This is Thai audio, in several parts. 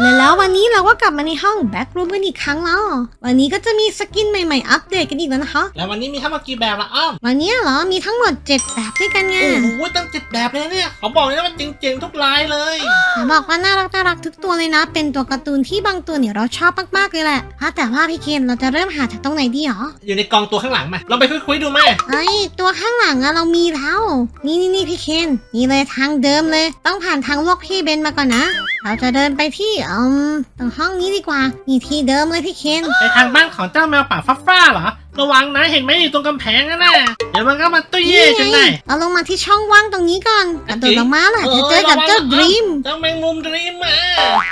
และ แล้ววันนี้เราก็กลับมาในห้องแบ็กรูมกันอีกครั้งแล้ว วันนี้ก็จะมีสกินใหม่ๆ อัปเดตกันอีกแล้วนะคะ แล้ววันนี้มีทั้งหมดกี่แบบละอ้อม วันนี้เหรอ มีทั้งหมด 7 แบบด้วยกันไงโอ้โหตั้งเจ็ดแบบเลยเนี่ยเขาบอกเลยนะว่าจริงๆทุกลายเลยแต่บอกว่าน่ารักน่ารักทุกตัวเลยนะ เป็นตัวการ์ตูนที่บางตัวเนี่ยเราชอบมากๆเลยแหละฮะแต่ว่าพี่เคนเราจะเริ่มหาจากตรงไหนดีหรอ อยู่ในกองตัวข้างหลังมาเราไปคุยๆดูไหมเอ้ยตัวข้างหลังอะเรามีแล้ว นี่นี่นี่พี่เคนนี่เลยทางเดิมเลย ต้องผ่านทางลวกพี่เบนมาก่อนนะ เราจะเดินไปที่อืมตรงห้องนี้ดีกว่า มีที่เดิมเลยพี่เคน ไปทางบ้านของเจ้าแมวป่าฟ้าฟ้าเหรอ ระวังนะเห็นไหมอยู่ตรงกำแพงนั่นน่ะเดี๋ยวมันก็มาตุ้ยเย่จนได้เราลงมาที่ช่องว่างตรงนี้ก่อนกระโดดลงมาล่ะจะเจอกับเจ้าดรีมเจ้าแมงมุมดรีมมา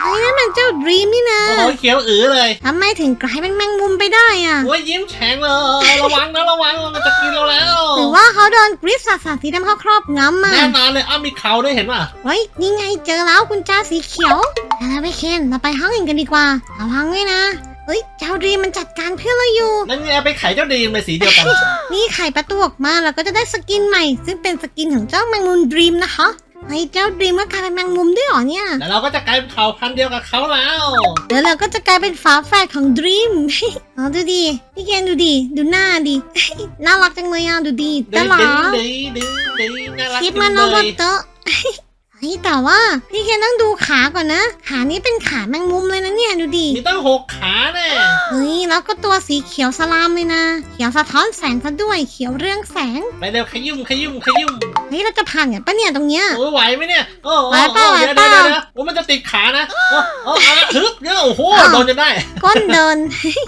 ไอ้นั่นมันเจ้าดรีมนี่นะโอ้โหเขียวอือเลยทำไมถึงกลายเป็นแมงมุมไปได้อะโอ้ยยิ้มแฉ่งเลยระวังนะระวังมันจะกินเราแล้วหรือว่าเขาโดนกริฟสาสาสีดำเข้าครอบงำมาแน่นอนเลยอ้าวมีเขาด้วยเห็นป่ะเฮ้ยนี่ไงเจอแล้วกุญแจสีเขียวแล้วไปเคนเราไปห้องอื่นกันดีกว่าระวังด้วยนะ เฮ้ยเจ้าดรีมมันจัดการเพื่อนเราอยู่ นั่นไงไปไขเจ้าดรีมเลยสีเดียวกัน นี่ไขประตูออกมาเราก็จะได้สกินใหม่ ซึ่งเป็นสกินของเจ้าแมงมุมดรีมนะคะเฮ้ยเจ้าดรีมก็กลายเป็นแมงมุมด้วยเหรอเนี่ย แล้วเราก็จะกลายเป็นเผ่าพันธุ์เดียวกับเขาแล้วเดี๋ยวเราก็จะกลายเป็นฝาแฝดของดรีมเอาดูดิพี่เคนดูดิดูหน้าดิน่ารักจังเลยอะดูดิดึตางหลาดึงดึงดึงดึงน่ารักคลิปจัมันงโนเลบยโตะ เฮ้ยแต่ว่าพี่เคนต้องดูขาก่อนนะ ขานี้เป็นขาแมงมุมเลยนะเนี่ยดูดิมีตั้งหกขาแน่เฮ้ยแล้วก็ตัวสีเขียวสลามเลยนะ เขียวสะท้อนแสงซะด้วยเขียวเรื่องแสงไปเร็วขยุ่มขยุ่มขยุ่มเฮ้ยเราจะผ่านกันปะเนี่ยตรงเนี้ยโอ้ยไหวไหมเนี่ยโอ้โหไหวเปล่าเดี๋ยวไหวเดี๋ยวเปล่าเดี๋ยวโอ้มันจะติดขานะโอ้โอ้เอาละฮึบเนี่ยโอ้โหอ้าวโดนจนได้ ก้นเดิน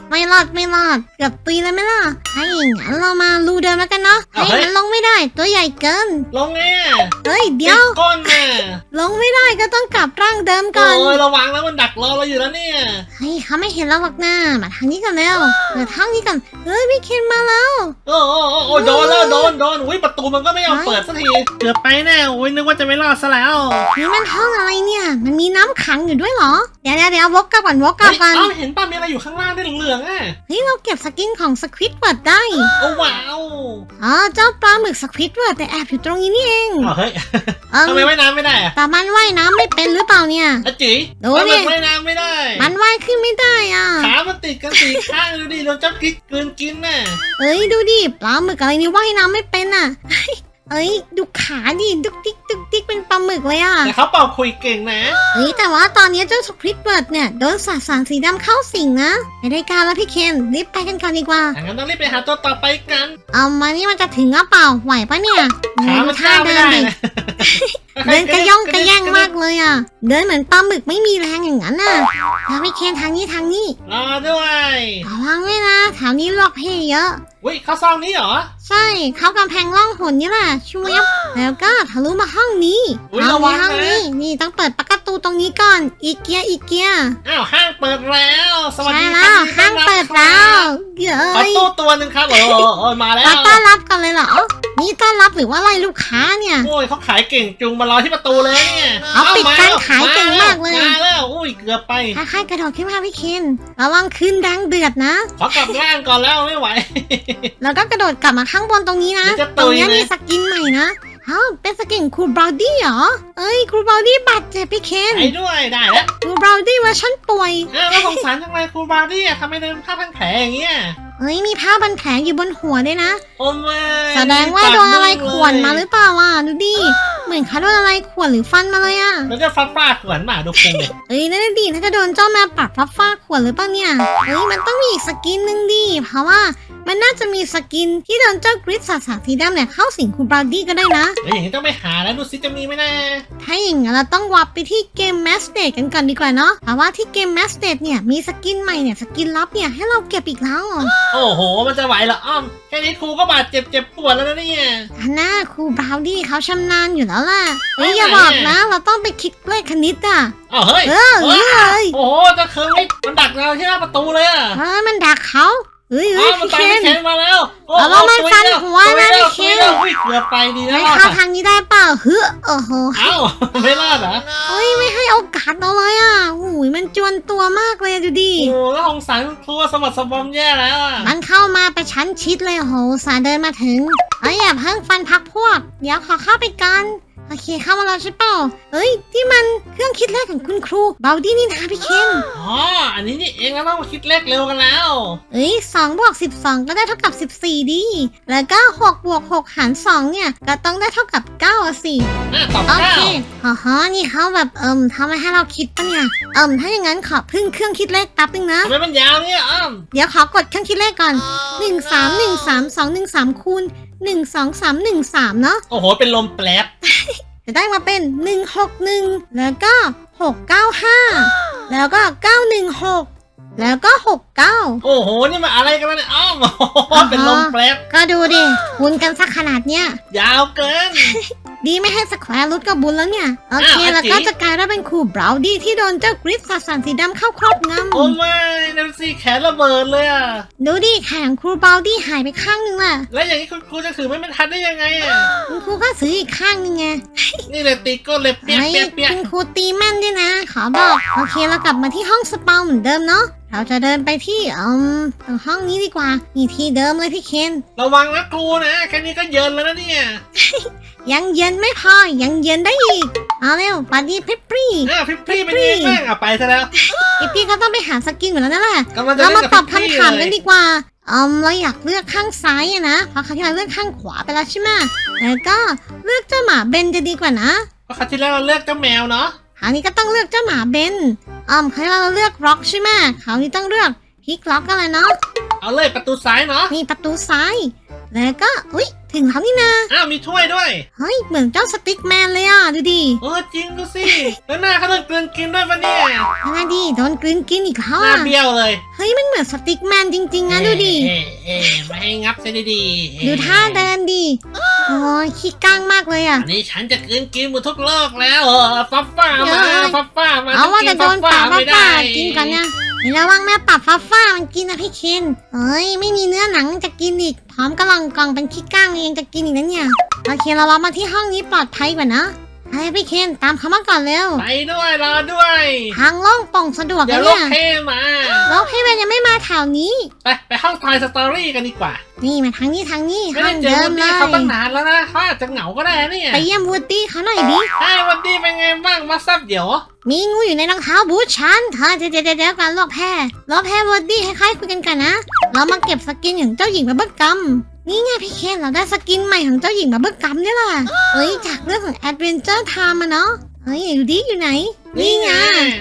ไม่รอดไม่รอดเกือบตุยแล้วไหมล่ะถ้าอย่างนั้นเรามารูเดิมแล้วกันเนาะเฮ้ยมันลงไม่ได้ตัวใหญ่เกินลงไงอะเฮ้ยเดี๋ยวติก้นน่ะลงไม่ได้ก็ต้องกลับร่างเดิมก่อนโอ้ยระวังแล้วมันดักรอเราอยู่แล้วเนี่ย เฮ้ยเขาไม่เห็นเราหรอกนะมาทางนี้กันแล้วเปิดทางนี้กันเฮ้ยพี่เคนมาแล้วโอ้โอ้โอ้โอ้โดนแล้วโดนโดนอุ้ยประตูมันก็ไม่ยอมเปิดสักทีเกือบไปแน่อุ้ยนึกว่าจะไม่รอดซะแล้วนี่มันห้องอะไรเนี่ย มันมีน้ำขังอยู่ด้วยเหรอเดี๋ยวเดี๋ยวเดี๋ยววกกลับก่อนวกกลับเฮ้ยก่อนเอ้าเห็นป่ะมีอะไรอยู่ข้างล่างด้วยเหลืองๆอะเฮ้ยเราเก็บสกินของสควิตเวิร์ดได้โอ้ว้าวอ๋อเจ้าปลาหมึกสควิตเวิร์ดแต่แอบอยู่ตรงนี้นี่เองอ้าวเฮ้ยเออทำไมว่ายน้ำไม่ได้อะแต่มันว่ายน้ำไม่เป็นหรือเปล่าเนี่ยอะจีดูปลาหดิมึกว่ายน้ำไม่ได้มันว่ายขึ้นไม่ได้อะ ขามันติดกันสี่ข้างดูดิโดนเจ้าพริกกลืนกินน่ะเอ้ยดูดิปลาหมึกอะไรนี่ว่ายน้ำไม่เป็นอะ เอ้ยดูขาดิดุกดิกดุกดิกเป็นปลาหมึกเลยอะ แต่เขาเป่าคุยเก่งนะเฮ้ยแต่ว่าตอนนี้เจ้าสควิตเวิร์ดเนี่ยโดนสาสารสีดำเข้าสิงนะไม่ได้การแล้วพี่เคนรีบไปกันก่อนดีกว่าอย่างนั้นต้องรีบไปหาตัวต่อไปกัน เอามานี่มันจะถึงหรือเปล่าไหวปะเนี่ยขามันท่าก้าวไม่เดินได้ดินะ เดินกระย่องกระแย่งมากเลยอะ เดินเหมือนปลาหมึกไม่มีแรงอย่างนั้นน่ะแล้วพี่เคนทางนี้ทางนี้รอด้วยระวังด้วยนะแถวนี้หลอกเฮเยอะ อุ้ยเข้าซองนี้เหรอ ใช่เข้ากำแพงร่องหนนี่แหละช่วยบแล้วก็ทะลุมาห้องนี้อุ๊ยห้องระวังนี้ห้องนะ นี้ นี่ต้องเปิดประตูตรงนี้ก่อน อีเกียอีเกียอ้าวห้างเปิดแล้ว สวัสใช่ดีคแล้รัวบห้างเปิดแล้วเย้ขอย ตู้ตัวหนึ่งครับโอ้โหโอ้ยมาแล้ว มาต้อนรับกันเลยเหรอ นี่ต้อนรับหรือว่าไล่ลูกค้าเนี่ย โอ้ยเขาขายเก่งจุงมารอที่ประตูเลยเนี่ยเอาปิดมการขายเก่งมากเลย มาแล้วอุ้ยเกือบไปถ้าใครกระโดดขึ้นมาพี่เคนระวังขึ้นดังเดือดนะ ขอกลับร่างก่อนแล้วไม่ไหว แล้วก็กระโดดกลับมาข้างบนตรงนี้นะเดี๋ยวจะตรงเนี้ยตุยนะมีสกินใหม่นะอ้าวเป็นสกินครูบราวดี้เหรอ เอ้ยครูบราวดี้บาดเจ็บพี่เคนไปด้วยได้แล้วครูบราวดี้เวอร์ชันป่วยอ้าวแล้วสงสารจังเลยครูบาร์ดี้อะทำไมเดินผ้าพันแผลอย่างเงี้ย เอ้ยมีผ้าบันแผลอยู่บนหัวด้วยนะ โอ้ไม่แสดงว่าโดนอะไรข่วนมาหรือเปล่าอะดูดิเหมือนเขาโดนอะไรข่วนหรือฟันมาเลยอะแล้วจะฟัดฟ้าขวนมาดูพุงเนี่ยเอ้ยนั่นนะดิน่าจะโดนเจ้าแมวปรับฟับฟ้าข่วนหรือเปล่าเนี่ยเอ้ยมันต้องมีอีกสกินหนึ่งดิเพราะว่า มันน่าจะมีสกินที่โดนเจ้ากริดสาสาสีดำเนี่ยเข้าสิงครูบราวดี้ก็ได้นะเฮ้ยอย่างนี้ต้องไปหาแล้วดูซิจะมีไหมนะถ้าอย่างนั้นเราต้องวับไปที่เกม m a s t a t e กันก่อนดีกว่าเนาะเพราะว่าที่เกม m a s t a t e เนี่ยมีสกินใหม่เนี่ยสกินลับเนี่ยให้เราเก็บอีกแล้วโอ้โห มันจะไหวเหรออ้อมแค่นี้ครูก็บาดเจ็บเจ็บปวดแล้วนะเนี่ยอันน่าครูบราวดี้เขาชำนาญอยู่แล้วล่ะเฮ้ยเอาอย่าไหนบอกอะนะ เราต้องไปคิดเลขคณิตอะอ้าวเฮ้ยเออเฮ้ยโอ้โหจะเคิร์มมันดักเราที่หน้าประตูเลยอะเฮ้ยมันดักเขา เฮ้ยอ้าเฮ้ยวมันพี่ตามเคนพี่เคนมาแล้วโอ้เอาโหแล้วมันตุยฟันแล้วหัวตุยนะแล้วพี่เคนตุยแล้วอุ้ยเกือบไปดีนะไม่รอดเข้าอะทางนี้ได้เปล่าเฮ้อโอ้โหเอ้าไม่รอดเหรอเฮ้ยไม่ให้โอกาสเราเลยอะโอ้ยมันจวนตัวมากเลยดูดิโอ้แล้วสงสารครูสมบัติสมบอมแย่แล้วอะมันเข้ามาไปชั้นชิดเลยโหสาเดินมาถึงเอ้ยอย่าเพิ่งฟันพักพวก เดี๋ยวขอเข้าไปกัน โอเคเข้ามาแล้วใช่เปล่าเอ้ยที่มันเครื่องคิดเลขของคุณครูเบาดี้นี่นะพี่เคนอ๋ออันนี้นี่เองเราต้องมาคิดเลขเร็วกันแล้ว เอ้ยสองบวกสิบสองก็ได้เท่ากับสิบสี่ดีแล้วก็หกบวกหกหารสองเนี่ยก็ต้องได้เท่ากับเก้าอะสิอะตอบโอเก้าเคอ๋อฮะนี่เขาแบบเอิมทำให้เราคิดปะเนี่ยเอิมถ้าอย่างนั้นขอพึ่งเครื่องคิดเลขแป๊บนึงนะ ทำไมมันยาวเนี่ยอ้อมเดี๋ยวขอกดเครื่องคิดเลขก่อนหนึ่งสามหนึ่งสามสองหนึ่งสามคูณ หนึ่งสองสามหนึ่งสามเนาะโอ้โห เป็นลมแปลบจะได้มาเป็นหนึ่งหกหนึ่งแล้วก็หกเก้าห้าแล้วก็เก้าหนึ่งหกแล้วก็หก เก้าโอ้โห นี่มันอะไรกันวะเนี่ยอ้อมโอ้โหอ่าฮะเป็นลมแปลบก็ดูดิคูณกันสักขนาดเนี้ย ยาวเกิน ดีไม่ให้สแควร์รูทก็บุญแล้วเนี่ย โอเค อ้าวแล้วก็อาจิ จะกลายได้เป็นครูบราวดี้ที่โดนเจ้ากริฟสสารสีดำเข้าครอบงำโอ้ไม่นั่นสิแขนระเบิดเลยอะดูดิแขนครูบราวดี้หายไปข้างนึงล่ะแล้วอย่างนี้คุณครูจะถือไม่เป็นทันได้ยังไงอะคุณครูก็ซื้ออีกข้างนึงไงนี่เลยตีก้นเลยเปียกไอ้เปียกเปียกคุณครูตีแม่นด้วยนะ ขอบอก โอเคเรากลับมาที่ห้องสปาเหมือนเดิมเนาะเราจะเดินไปที่อืมตรงห้องนี้ดีกว่านี่ที่เดิมเลยพี่เคน ระวังนะครูนะ แค่นี้ก็เยินแล้วนะเนี่ยยังเย็นไม่พอ ยังเย็นได้อีก เอาเร็วปาร์ตี้เพปปรีอ้าวพี่พี่เป็นยังไงบ้างอะไปซะแล้วไอพี่ก็ต้องไปหาสกินเหมือนแล้วนั่นแหละกำลังจะเราเล่มานกับตอบพี่คำถามเลกันยดีกว่าอืมเราอยากเลือกข้างซ้ายอะนะ เพราะครั้งที่เราเลือกข้างขวาไปแล้วใช่ไหมแล้วก็เลือกเจ้าหมาเบนจะดีกว่านะ เพราะคราวที่แล้วเราเลือกเจ้าแมวเนาะ คราวนี้ก็ต้องเลือกเจ้าหมาเบนอืมคราวที่เราเลือกร็อกใช่ไหมคราวนี้ต้องเลือก พิกล็อกกันเลยเนาะเอาเลยประตูซ้ายเนาะนี่ประตูซ้าย แล้วก็อุ้ยถึงแล้วนี่นะอ้าวมีถ้วยด้วยเฮ้ยเหมือนเจ้าสติ๊กแมนเลยอะดูดิเออจริงดูสิแล้วหน้าเขาโดนกลืนกินด้วยปะเนี่ยน่าดีโดนกลืนกินอีกแล้วหน้าอะเบี้ยวเลยเฮ้ยมันเหมือนสติ๊กแมนจริงๆนะดูดิเอ๊ะเอ๊ะไม่ให้งับซะดีๆดูท่าเดินดิโอ้ยขี้ก้างมากเลยอะ อันนี้ฉันจะกลืนกินหมดทุกโลกแล้วเออฟับฟ้ามาเอ้ยฟับฟ้ามาเอาว่าฉัจะโดนฟ้ป่าฟ้าไม่ฟ้าได้กินก่อนนะเดี๋ย วระวังแม่ป่าฟ้าฟ้ามันกินนะพี่เคนเฮ้ยไม่มีเนื้อหนังจะกินอีก พร้อมกระลองกล่องเป็นขี้ก้างเองจะกินอีกนะเนี่ยโอเคเราลองมาที่ห้องนี้ปลอดภัยกว่านะเฮ้ยพี่เคนตามเขามาก่อนเร็วไปด้วยรอด้วยทางโล่งโป่งสะดวกเดี๋ยนะวลูเนี่กยเทมาแล้วพี่เวนยังไม่มาแถวนี้ ไปไปห้องทอยสตอรี่กันดีกว่านี่มาทางนี้ทางนี้ไม่ห้อได้งเจอเดิวัมนเลนี้ยเขาตั้งนานแล้วนะเขาอาจจะเหงาก็ได้นะเนี่ยไปเยี่ยมวูดดี้เขาหน่อยดิ ไอ้วันดีเป็นไงบ้างมาซับเดี๋ยว มีงูอยู่ในรองเท้าบูทฉันเธอเดี๋ยวเดี๋ยวเดี๋ยวกันลอกแพ้ลอกแพ้วูดดี้ให้ใครคุยกันกันนะ เรามาเก็บสกินของเจ้าหญิงบับเบิ้ลกัมนี่ไงพี่เคนเราได้สกินใหม่ของเจ้าหญิงบับเบิ้ลกัมนี่แหละเอ้ยจากเรื่องของแอดเวนเจอร์ไทม์มาเนาะเฮ้ยดูดิอยู่ไหน นี่ไง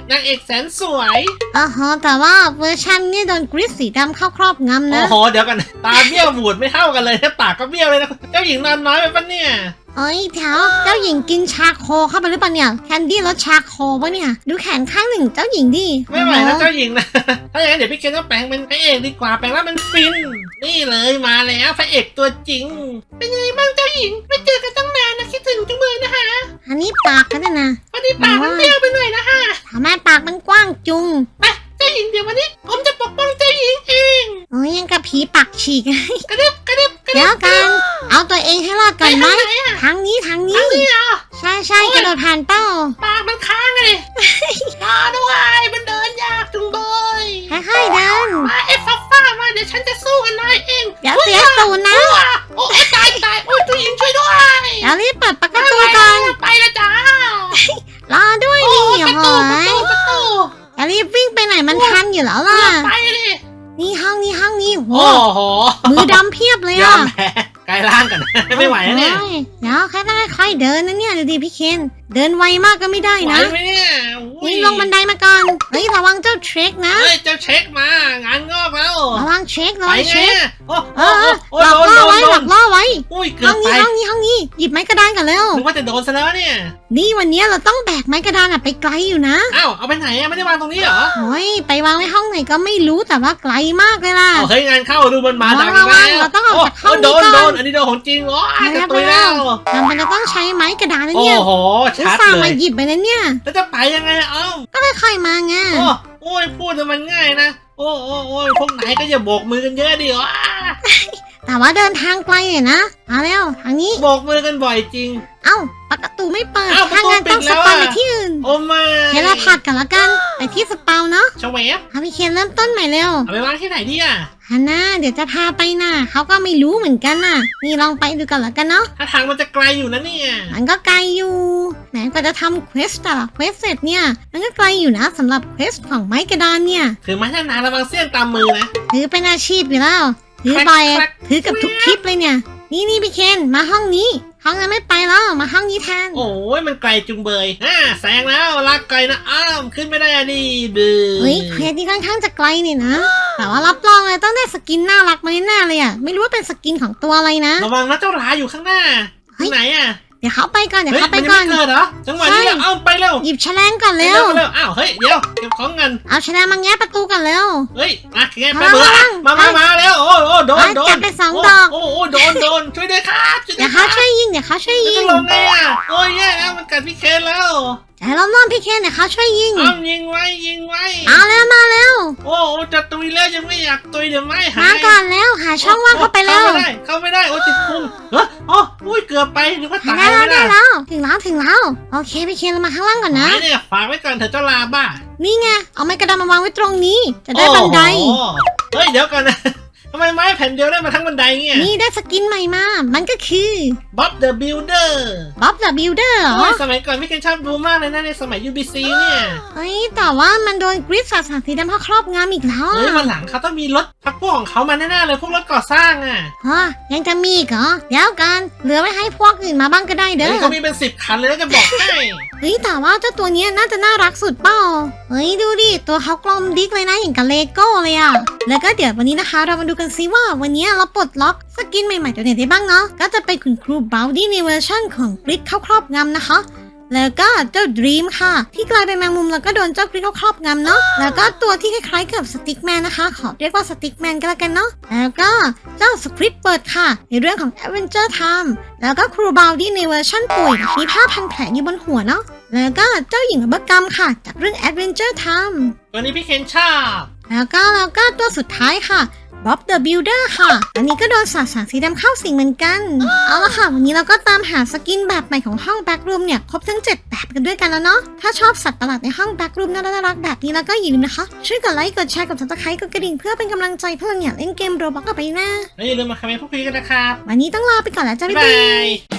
นางเอกแสนสวยอ๋อฮะแต่ว่าเวอร์ชันนี่โดนกริซสีดำเข้าครอบงำโอ้นะโหเดี๋ยวกัน ตาเบี้ยวบูดไม่เท่ากันเลยนะปากก็เบี้ยวเลยนะเจ้าหญิงนอนน้อยไปปะเนี่ย เอ้ยแถวเจ้าหญิงกินชาโคเข้าไปหรือเปล่าเนี่ยแคนดี้รสชาโคปะเนี่ย ดูแขนข้างหนึ่งเจ้าหญิงดิไม่ไหวนะโอ้โเจ้าหญิงนะ ถ้าอย่างนั้นเดี๋ยวพี่เคนต้องแปลงเป็นพระเอกดีกว่าแปลงร่างเป็นฟิน นี่เลยมาแล้วพระเอกตัวจริง เป็นยังไงบ้างเจ้าหญิง ไม่เจอกันตั้งนานนะคิดถึงจังเลยนะคะอันนี้ปากกันด้วยนะวันนี้ปากมันเบี้ยวไปหน่อยนะคะทำไมปากมันกว้างจุงไปเจ้าหญิงเดี๋ยววันนี้ผมจะปกป้องเจ้าหญิงเองโอ้ยยังกับผีปากฉีกกระดึบกระดึบกระดึเดี๋ยวบกัน เอาตัวเองให้รอดไปก่อนไหมทางไหนอะทางนี้ทางทานี้งนี้เหรอ ใช่ใช่โอ้ยกระโดดผ่านเป้า ปากมันค้างเลยรอด้วยมันเดินยากจุงเบยค่อยๆเดิน มาเอฟฟ้าฟ้ามาเดี๋ยวฉันจะสู้กันนายเองเดี๋ยวเสียศูนย์นะโอ้โอ้ตายตายโอ้ยเจ้าหญิงช่วยด้วยเดี๋ยวรีบเปิดประตูก่อน ไปแล้วจ้ารอด้วยโอ้ดิประโอ้ตูประยตูประตูอย่ารีบวิ่งไปไหนมันทันอยู่แล้วล่ะไปเลยนี่ห้องนี้ห้องนี้โหโอ้โหมือดำเพียบเลยยออะ มแพ้ กลายร่างกัน ไม่ไหวแล้วเนี่ย เดี๋ยวแค่ต้องค่อยๆเดินนะเนี่ยดูดิพี่เคน เดินไวมากก็ไม่ได้ไหวนะไหมเนี่ยอุ้ยนี่ลงบันไดมาก่อนเฮ้ยระวังเจ้าเทรคนะ เฮ้ยเจ้าเช็คมางานงอกแล้วระวังเช็คระไปวังไงเช็คอะโอ้เอโอ้อเอโอ้อโอ้หลอกโดนล่อโดนไว้โดหลอนกล่อไว้อุ้ยเกืห้ออบงไปนี้ห้องนี้ห้องนี้หยิบไม้กระดานกันเร็วนึกว่าจะโดนซะแล้วเนี่ยนี่วันนี้เราต้องแบกไม้กระดานอะไปไกลอยู่นะอ้าวเอาไปไหนอะไม่ได้วางตรงนี้เหรอโอ้ยไปวางไว้ห้องไหนก็ไม่รู้แต่ว่าไกลมากเลยล่ะ เอาเฮ้ยงานเข้าดูมันมาดังระวัแล้งวเราต้องออกจากห้องโโดนนี้ก่โดอนนอันนี้โดนของจริงโอ้ยไปจะแล้วตุยไปแล้แล้ววแต่มันจะต้องใช้ไม้กระดานนะโอ้เนี่ยโหอุตชัดส่าห์เลมายหยิบไปนะเนี่ย แล้วจะไปยังไงอะเอ้าก็ค่อยๆมาไงโอ้โอ้ยพูดแต่มันง่ายนะโอ้โอ้โอ้ยพวกไหนก็อย่าโบกมือกันเยอะดิวะแต่ว่าเดินทางไกลเนี่ยนะมาแล้วทางนี้ โบกมือกันบ่อยจริง เอ้าประตูไม่เปิดอ้าวถ้างั้นประตูต้องปิสดแล้วปอนอะ ไปที่อื่นโอ้ไม่เดี๋ยวเราผัดกันละกันไปที่สปาวเนาะชเวฟเอาพี่เคนเริ่มต้นใหม่เร็วเอาไปวางที่ไหนดีอะ ฮาน่าเดี๋ยวจะพาไปน่ะเขาก็ไม่รู้เหมือนกันน่ะ นี่ลองไปดูกันแล้วกันเนาะถ้าทางมันจะไกลอยู่นะเนี่ย มันก็ไกลอยู่แหมกว่าจะทำเควสแต่ละเควสเสร็จเนี่ย มันก็ไกลอยู่นะสำหรับเควสของไม้กระดานเนี่ย ถือไม้นานๆระวังเสี้ยนตามมือนะ ถือเป็นอาชีพอยู่แล้ว ถือบ่อยแคร็กถือกับทุกคลิปเลยเนี่ย นี่นี่พี่เคนมาห้องนี้ ห้องนั้นไม่ไปแล้วมาห้องนี้แทนโอ้ยมันไกลจุงเบยอ่าแซงแล้วลากไกลนะอ้ามขึ้นไม่ได้อะดิบือเฮ้ยเควสนี่ค่อนข้างจะไกลนี่นะ แต่ว่ารับรองเลยต้องได้สกินน่ารักมาแน่ๆเลยอะไม่รู้ว่าเป็นสกินของตัวอะไรนะ ระวังนะเจ้าหลาอยู่ข้างหน้าเฮ้ยที่ไหนอะ เดี๋ยวเขาไปก่อนเดี๋ยวเฮ้ยเขาไปมันยังก่อนไม่เกิดเหรอจังหวะนี้ใช่แล้วเอ้าไปเร็วหยิบแฉลงก่อนเร็ว เร็วอ้าวเฮ้ยเดี๋ยวเก็บของกันเอาแฉลงมาแง้ประตูก่อนเร็ว เฮ้ยมาแกไประเบอวัร์งมามามาแล้วโอ้โอ้โดนเฮ้ยโดนจับไปสองโดอก โอ้โอ้โดนโดนช่วยด้วยครับช่วยด้เดี๋วยยวคเขารับช่วยยิงเดี๋ยวเขาช่วยจะยิงลงไงอะโอ้ยแย่แล้วมันกัดพี่เคนแล้วใจร้อนๆพี่เคนเดี๋ยวเขาช่วยยิง เอายิงไว้ยิง จะตุยแล้วยังไม่อยากตุยเดี๋ยวไม่หายมาก่อนแล้วหาช่องว่างเข้าไปแล้วเข้าไม่ได้เข้าไม่ได้โอ้ติดพุงเฮ้ยโอ้อุ้ยเกือบไปนึกว่าหาตายได้แล้วไม่ได้ได้แล้วถึงแล้วถึงแล้วโอเคพี่เคนเรามาข้างล่างก่อนนะไม้เนี่ยฝากไว้ก่อนเถอะเจ้าลาบ้านี่ไงเอาไม้กระดานมาวางไว้ตรงนี้ จะได้บันไดโอ้โหเฮ้ยเดี๋ยวก่อนนะ ทำไมไม้แผ่นเดียวได้มาทั้งบันไดเงี้ยนี่ได้สกินใหม่มา มันก็คือบ๊อบเดอะบิลเดอร์บ๊อบเดอะบิลเดอร์เหรอโอ้ยสมัยก่อนพี่เคนชอบดูมากเลยนะในสมัย UBC เนี่ยเฮ้ยแต่ว่ามันโดนกริดสาสารสีดำเข้าครอบงำอีกแล้วเฮ้ยอะวันหลังเขาต้องมีรถพักพวกของเขามาแน่ๆเลยพวกรถก่อสร้างอะฮะยังจะมีอีกเหรอเดี๋ยวกันเหลือไว้ให้พวกอื่นมาบ้างก็ได้เด้เฮ้ยอเขามีเป็นสิบคันเลยนะจะบอกให้ เฮ้ยแต่ว่าเจ้าตัวนี้น่าจะน่ารักสุดเปล่าเฮ้ยดูดิตัวเขากลมดิ๊กเลยนะอย่างกับเลโก้เลยอะแล้วก็เดี๋ยววันนี้นะคะ เรามาดูกันซิว่าวันนี้เราปลดล็อกสกินใหม่ๆตัวไหนได้บ้างเนาะก็จะเป็นคุณครูบาวดี้ในเวอร์ชั่นของกริดเข้าครอบงำนะคะ แล้วก็เจ้าดรีมค่ะ ที่กลายเป็นแมงมุมแล้วก็โดนเจ้ากริดเข้าครอบงำเนาะแล้วก็ตัวที่คล้ายๆกับสติ๊กแมนนะคะ ขอเรียกว่าสติ๊กแมนก็แล้วกันเนาะแล้วก็เจ้าสคริปต์เปิดค่ะ ในเรื่องของ Adventure Time แล้วก็ครูบาวดี้ในเวอร์ชั่นป่วยมีผ้าพันแผลอยู่บนหัวเนาะแล้วก็เจ้าหญิงอับกรรมค่ะ จากเรื่อง Adventure Time ตัวนี้พี่เคนชอบแล้วก็แล้วก็ตัวสุดท้ายค่ะ Bob the Builder ค่ะ อันนี้ก็โดนสาสารสีดำเข้าสิงเหมือนกัน เอาละค่ะ วันนี้เราก็ตามหาสกินแบบใหม่ของห้อง Backroom เนี่ย ครบทั้ง 7 แบบกันด้วยกันแล้วเนาะ ถ้าชอบสัตว์ประหลาดในห้อง Backroom น่ารักๆแบบนี้แล้วก็อย่าลืมนะคะ ช่วยกดไลค์ กดแชร์ กด subscribe กดกระดิ่งเพื่อเป็นกำลังใจเพื่อเราเนี่ยเล่นเกมโรบอกต่อไปนะแล้วอย่าลืมมาคอมเมนต์พูดคุยกันนะครับ วันนี้ต้องลาไปก่อนแล้วจ้าบ๊ายบ๊ายบาบายย